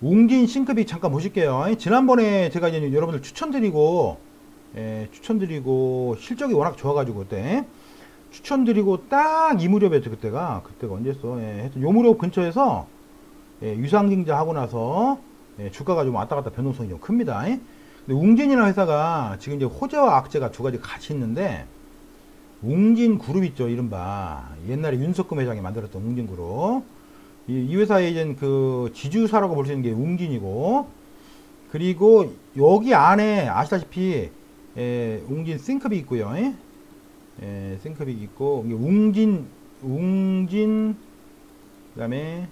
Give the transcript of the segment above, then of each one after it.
웅진 싱크빅 잠깐 보실게요. 지난번에 제가 이제 여러분들 추천드리고 예, 추천드리고 실적이 워낙 좋아가지고 그때 추천드리고 딱 이 무렵이었죠 그때가 그때가 언제였어? 예, 하여튼 요 무렵 근처에서 예, 유상증자 하고 나서 예, 주가가 좀 왔다 갔다 변동성이 좀 큽니다. 예? 근데 웅진이라는 회사가 지금 이제 호재와 악재가 두 가지 같이 있는데 웅진 그룹 있죠 이른바 옛날에 윤석금 회장이 만들었던 웅진 그룹 이, 이 회사의 이제 그 지주사라고 볼 수 있는 게 웅진이고 그리고 여기 안에 아시다시피 에, 웅진 싱크빅 있고요 에? 에, 싱크빅 있고 웅진 웅진 그다음에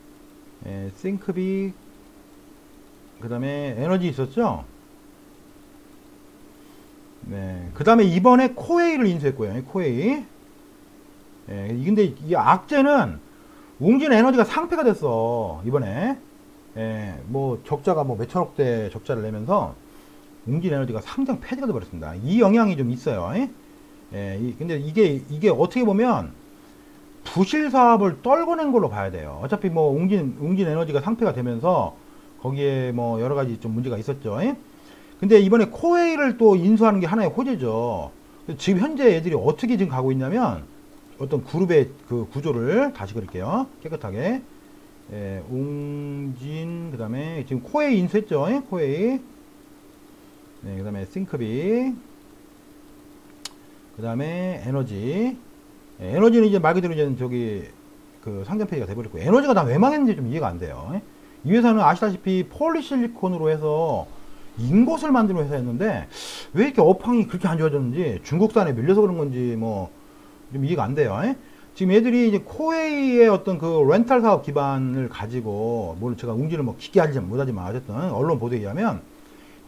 에, 싱크빅 그다음에 에너지 있었죠 네. 그 다음에 이번에 코웨이를 인수했고요. 코웨이. 예, 근데 이 악재는 웅진 에너지가 상패가 됐어. 이번에. 예, 뭐 적자가 뭐 몇천억대 적자를 내면서 웅진 에너지가 상장 폐지가 돼버렸습니다. 이 영향이 좀 있어요. 예, 예 이, 근데 이게, 이게 어떻게 보면 부실 사업을 떨궈낸 걸로 봐야 돼요. 어차피 뭐 웅진, 웅진 에너지가 상패가 되면서 거기에 뭐 여러 가지 좀 문제가 있었죠. 예? 근데 이번에 코웨이를 또 인수하는 게 하나의 호재죠. 지금 현재 애들이 어떻게 지금 가고 있냐면 어떤 그룹의 그 구조를 다시 그릴게요. 깨끗하게. 예, 웅진, 그 다음에 지금 코웨이 인수했죠. 예? 코웨이. 네, 그 다음에 싱크비. 그 다음에 에너지. 예, 에너지는 이제 말 그대로 이제 저기 그 상점 페이지가 돼버렸고 에너지가 다 왜 망했는지 좀 이해가 안 돼요. 예? 이 회사는 아시다시피 폴리실리콘으로 해서 인것을 만드는 회사였는데 왜 이렇게 업황이 그렇게 안 좋아졌는지 중국산에 밀려서 그런 건지 뭐 좀 이해가 안 돼요. 에? 지금 애들이 이제 코웨이의 어떤 그 렌탈 사업 기반을 가지고 물론 제가 웅지를 뭐 깊게 하지 못하지만 어쨌든 언론 보도에 의하면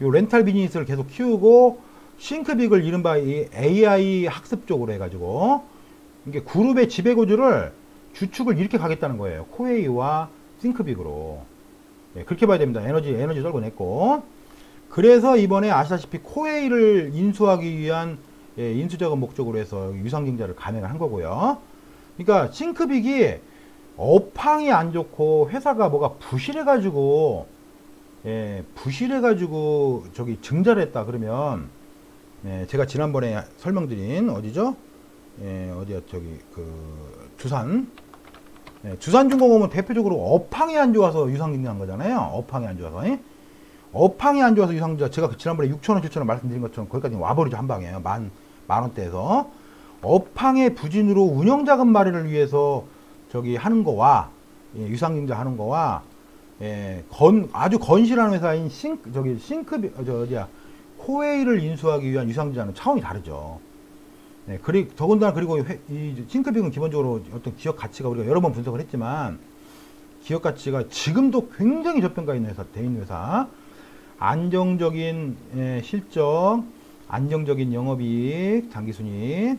이 렌탈 비즈니스를 계속 키우고 싱크빅을 이른바 이 AI 학습 쪽으로 해가지고 이게 그룹의 지배 구조를 주축을 이렇게 가겠다는 거예요. 코웨이와 싱크빅으로. 예, 그렇게 봐야 됩니다. 에너지, 에너지 떨궈냈고. 그래서 이번에 아시다시피 코웨이를 인수하기 위한 예, 인수작업 목적으로 해서 유상증자를 감행을 한 거고요. 그러니까 싱크빅이 업황이 안 좋고 회사가 뭐가 부실해가지고 예, 부실해가지고 저기 증자를 했다 그러면 예, 제가 지난번에 설명드린 어디죠? 예, 어디야 저기 그 두산 예, 두산중공업은 대표적으로 업황이 안 좋아서 유상증자한 거잖아요. 업황이 안 좋아서. 예? 업황이 안 좋아서 유상증자 제가 그 지난번에 6천원 7천원 말씀드린 것처럼 거기까지 와버리죠 한 방에 만 만 원대에서 업황의 부진으로 운영자금 마련을 위해서 저기 하는 거와 예, 유상증자 하는 거와 예, 건 아주 건실한 회사인 싱크 저기 싱크 저 어디야 코웨이를 인수하기 위한 유상증자는 차원이 다르죠. 네, 그리 더군다나 그리고 회, 이 싱크빅은 기본적으로 어떤 기업 가치가 우리가 여러 번 분석을 했지만 기업 가치가 지금도 굉장히 저평가 있는 회사, 돼 있는 회사. 안정적인 예, 실적, 안정적인 영업이익, 당기순이익,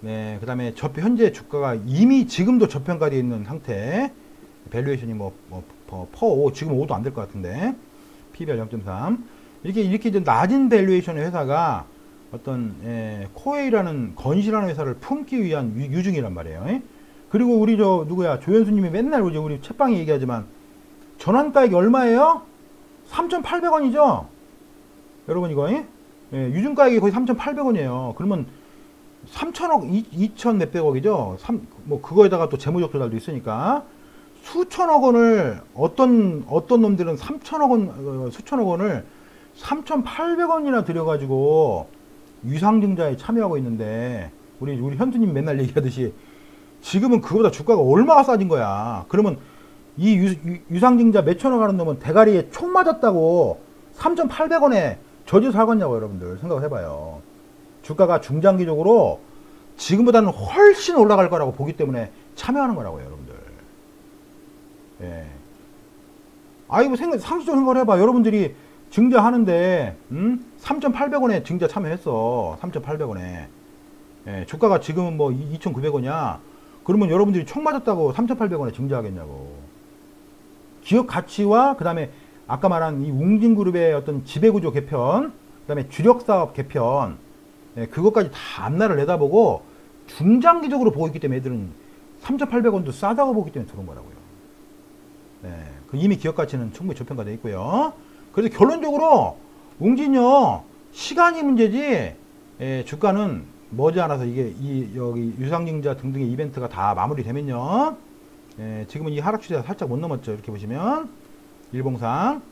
네, 그 다음에 현재 주가가 이미 지금도 저평가되어 있는 상태, 밸류에이션이 뭐, 뭐, 뭐 퍼 5, 지금 5도 안 될 것 같은데, PBR 0.3. 이렇게, 이렇게 이제 낮은 밸류에이션의 회사가 어떤, 예, 코웨이라는 건실한 회사를 품기 위한 유, 증이란 말이에요. 예? 그리고 우리 저, 누구야, 조현수님이 맨날 우리, 우리 책방에 얘기하지만, 전환가액이 얼마예요? 3,800원이죠? 여러분 이거 예? 유증 가액이 거의 3,800원이에요. 그러면 3천억, 2천 몇백억이죠? 3, 뭐 그거에다가 또 재무적 조달도 있으니까 수천억 원을 어떤 어떤 놈들은 3천억 원, 어, 수천억 원을 3,800원이나 들여가지고 유상증자에 참여하고 있는데 우리 우리 현수님 맨날 얘기하듯이 지금은 그거보다 주가가 얼마가 싸진 거야. 그러면 이 유, 상증자 몇천억 하는 놈은 대가리에 총 맞았다고 3,800원에 저주 사겠냐고 여러분들 생각을 해봐요. 주가가 중장기적으로 지금보다는 훨씬 올라갈 거라고 보기 때문에 참여하는 거라고요, 여러분들. 예. 아이고, 생각, 상식적으로 생각을 해봐. 여러분들이 증자하는데, 음? 3,800원에 증자 참여했어. 3,800원에. 예, 주가가 지금은 뭐 2,900원이야. 그러면 여러분들이 총 맞았다고 3,800원에 증자하겠냐고. 기업 가치와 그 다음에 아까 말한 이 웅진그룹의 어떤 지배구조 개편, 그 다음에 주력사업 개편, 네, 그것까지 다 앞날을 내다보고 중장기적으로 보고 있기 때문에 애들은 3,800원도 싸다고 보기 때문에 들어온 거라고요. 네. 그 이미 기업 가치는 충분히 저평가되어 있고요. 그래서 결론적으로 웅진요 시간이 문제지 예, 주가는 머지않아서 이게 이 여기 유상증자 등등의 이벤트가 다 마무리되면요. 예, 지금은 이 하락 추세가 살짝 못 넘었죠. 이렇게 보시면 일봉상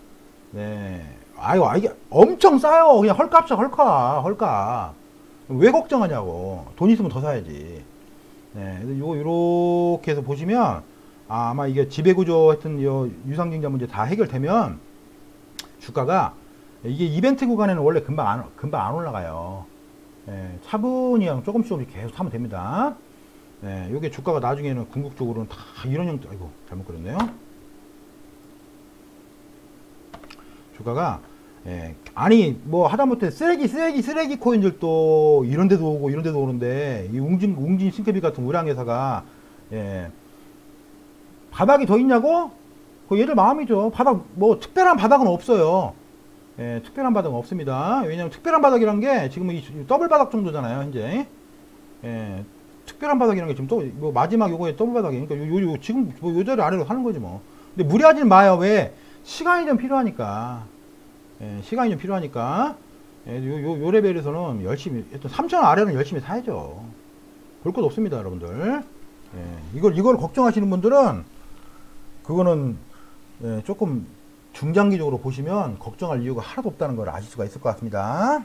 네. 아유, 아, 이게 엄청 싸요. 그냥 헐값이야, 헐값, 헐값. 왜 걱정하냐고. 돈 있으면 더 사야지. 네. 요거, 요렇게 해서 보시면, 아, 아마 이게 지배구조 요 유상증자 문제 다 해결되면, 주가가, 이게 이벤트 구간에는 원래 금방 안, 금방 안 올라가요. 예, 차분히 조금씩 조금씩 계속 하면 됩니다. 예, 요게 주가가 나중에는 궁극적으로는 다 이런 형태, 아이고, 잘못 그렸네요. 주가가 예, 아니 뭐 하다못해 쓰레기 쓰레기 쓰레기 코인들도 이런 데도 오고 이런 데도 오는데 이 웅진 웅진 싱크비 같은 우량 회사가 예, 바닥이 더 있냐고? 그 얘들 마음이죠. 바닥 뭐 특별한 바닥은 없어요. 예, 특별한 바닥은 없습니다. 왜냐하면 특별한 바닥이란 게 지금 이 더블 바닥 정도잖아요, 현재. 예, 특별한 바닥이라는 게 지금 또, 뭐 마지막 요거에 더블 바닥이니까 요, 요, 요 지금 뭐 요 자리 아래로 하는 거지 뭐. 근데 무리하지 마요. 왜? 시간이 좀 필요하니까. 예, 시간이 좀 필요하니까. 예, 요, 요, 요 레벨에서는 열심히, 일단 3,000원 아래는 열심히 사야죠. 볼 것 없습니다, 여러분들. 예, 이걸, 이걸 걱정하시는 분들은, 그거는, 예, 조금 중장기적으로 보시면 걱정할 이유가 하나도 없다는 걸 아실 수가 있을 것 같습니다.